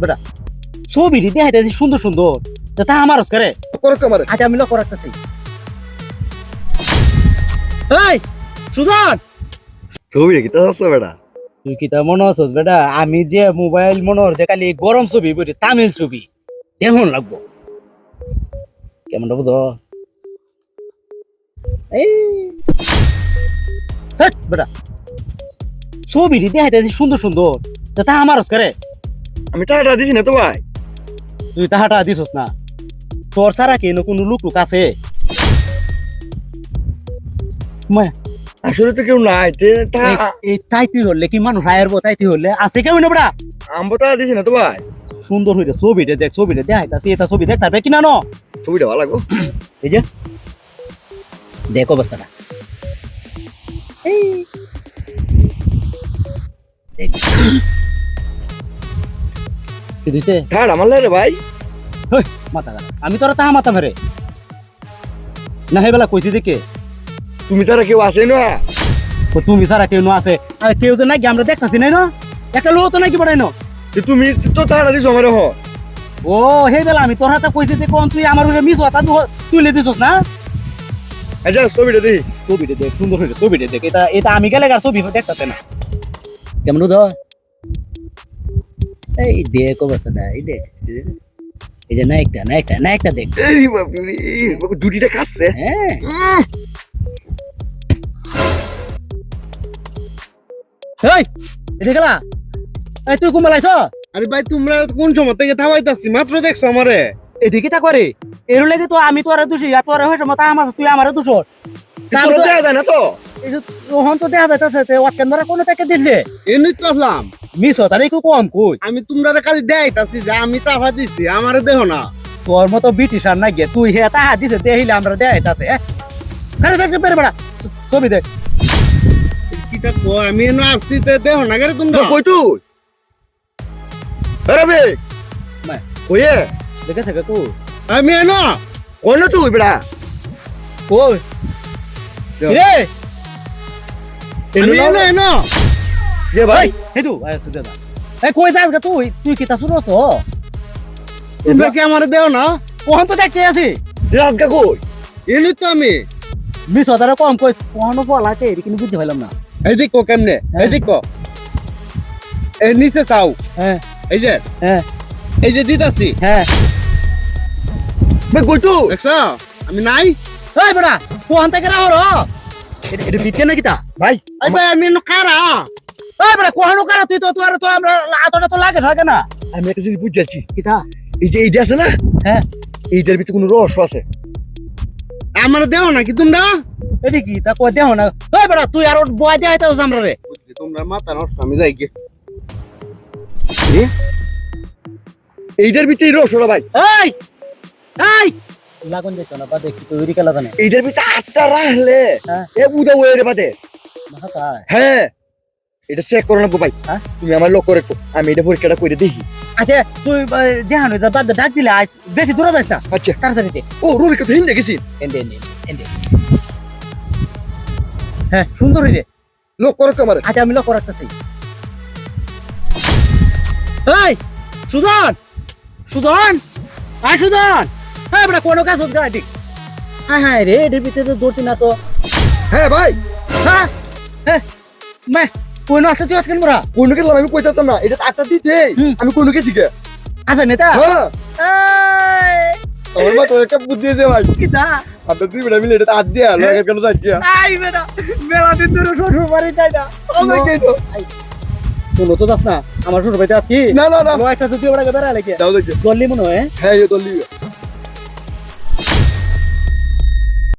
বেটা। ছবি দিতে সুন্দর সুন্দর। তা আমার করে আজ আমি লক্ষ্য রাখতেছি। এই সুজন! ছবি রেখে তো আছে বেটা? তুই কি তা মনে আছিস বেটা? আমি যে মোবাইল মনে হচ্ছে খালি গরম ছবি বলি তামিল ছবি। কেমন লাগবো। কেমন এই। বেটা। ছবি দিতে হাইতে সুন্দর সুন্দর। তা তা আমার করে আমি টাকা দিছি না তো ভাই। তুই তাহাটা দিছস না। তোর সারা কেন কোনো লোক টুক আছে? আসলে তো কেউ নাই তে তা তাইতি হলে কি মানুষ আয়ের তাইতি হলে আছে কেউ না বড়া? আমবো টাকা দিছি না তো ভাই। সুন্দর হইরে ছবিটা দেখ ছবিটা দেখ তাতে এটা ছবি দেখ তারপরে কিনা ন ছবিটা ভালো লাগবো। এই যে। দেখ অবস্থাটা। এই। দেখ। কি দিছে? ঠাড় আমার রে ভাই? হই, মাথা আমি তোরা তাহা মাথা মেরে না হেবেলা কইছি দেখে তুমি তারা কেউ আসে না? তুমি সারা কেউ ন আছে। আর কেউ তো নাকি আমরা দেখতাছি নাই ন? একটা লোক তো নাকি ন? তুমি তো টাকা দিছো আমার হ। ও হে বেলা আমি তোর হাতে কইছি যে কোন তুই আমার উপরে মিস হতা তুই লে দিছস না? আচ্ছা ছবিটা দিই ছবিটা দেখ সুন্দর হইছে ছবিটা দেখ এটা এটা আমি গেলে আর ছবি দেখতাতে না। কেমন তো এই দেখ অবস্থাটা এই দেখ। এই যে নায়কটা নায়কটা নায়কটা দেখ। দুটিটা কাটছে। হ্যাঁ। এই এটা গেলা এই তুই আরে ভাই তোমরা কোন সময় থেকে থামাইতাছি? মাত্র দেখছ আমারে। এটি কিটা করে? এর লাগে তো আমি তো আর দোষী আর তোর হইছে মত আমার তুই আমার দোষ কোনো দেখা তো? ওহন তো দেখা যাইতাছে ওয়াকেন ধরে কোন দিছে? এমনি তো আসলাম। মিস হতার একটু কম কই। আমি তোমরা খালি দেখাইতাছি যে আমি তাফা দিছি আমারে দেহ না। তোর মতো ব্রিটিশ আর না গিয়ে তুই হে তাহা দিছে দেখিলে আমরা দেখাইতাছে আরে দেখ বের বেড়া ছবি দেখ কিটা কো আমি এনে আসছি তে দেহ না গেরে তোমরা? কই তুই? আরে বে। মা। দেখে থাকে তুই আমি কোন না তুই বেটা কই? দেখ। রে! আমি এনো এনো যে ভাই। ভাই হে তুই আইছে দাদা এই কই যাস গা তুই? তুই কি তা শুনছ তোমরা কি আমারে দেহ না? ওহন তো দেখতে আছি রাজগা কই? এনি তো আমি। মিস হতার কম কই ওহন বলাতে কিন্তু বুঝতে পারলাম না। এই দেখো কেমনে? এই দেখো এই নিচে চাও। হ্যাঁ। এই যে। হ্যাঁ। এই যে দিতাছি। হ্যাঁ। বে কই দেখছ? আমি নাই। এই বড়া ওহন থেকে রাহর এটা বিটকে নাকি তা? ভাই। এই ভাই আমি এনো কারা? এই বড়া কোহানো কারা? তুই তো তোর তো আমরা আতটা তো লাগে থাকে না। আমি একটা জিনিস বুঝাচ্ছি কিটা এই যে এইটা আছে না? হ্যাঁ। এইটার ভিতরে কোনো রহস্য আছে? আমারে দেহ না কি তোমরা এটি কি? তা কই দেও না? এই বড়া তুই আর বয় দেখাইতে আমরা রে। তোমরা মাথা নষ্ট আমি যাই গে। এইটার ভিতরে রহস্যটা ভাই। এই! এই! লাগুন যেত না বাদে কি তুই রিকালা জানে? এইটার ভিতরে আটটা রাখলে হ্যাঁ। এ উদা ওয়ে রে বাদে। হ্যাঁ। এটা চেক করো না ভাই হ্যাঁ? তুমি আমার লক্ষ্য রেখো আমি এটা পরীক্ষাটা করে দেখি। আচ্ছা তুই দেখানো বাদ ডাক দিলে আজ বেশি দূরে না। আচ্ছা। তাড়াতাড়ি দে। ও রবি কত হিন্দে গেছি এন্ডে এন্ডে এন্ডে হ্যাঁ সুন্দর হইরে লক্ষ্য রেখো আমার। আচ্ছা আমি লক্ষ্য রাখতেছি। এই সুজন! সুজন! আয় সুজন! হ্যাঁ বেটা কোনো কাজ হচ্ছে ঠিক। হ্যাঁ হ্যাঁ রে এটার ভিতরে তো দৌড়ছি না তো। হ্যাঁ ভাই। হ্যাঁ হ্যাঁ মে কোন আছে তুই আজকে মোরা? কোন গেলাম আমি কইতাম না এটা আটটা দিতে। আমি কোন গেছি কে আচ্ছা নেতা। হ্যাঁ। আমার মা তো একটা বুদ্ধি দিয়ে ভাই। কিতা আটটা তুই বেটা মিলে এটা হাত দিয়ে আলো এর কেন দিয়া আই বেটা মেলা দিন ধরে শ্বশুর বাড়ি যাই না। আমার কেন? তোলো তো যাস না আমার শ্বশুর বাড়িতে আজকে না না না। একটা তুই ওরা বেড়া লেগে। যাও দেখি। গল্লি মনে হয় হ্যাঁ? এই দলি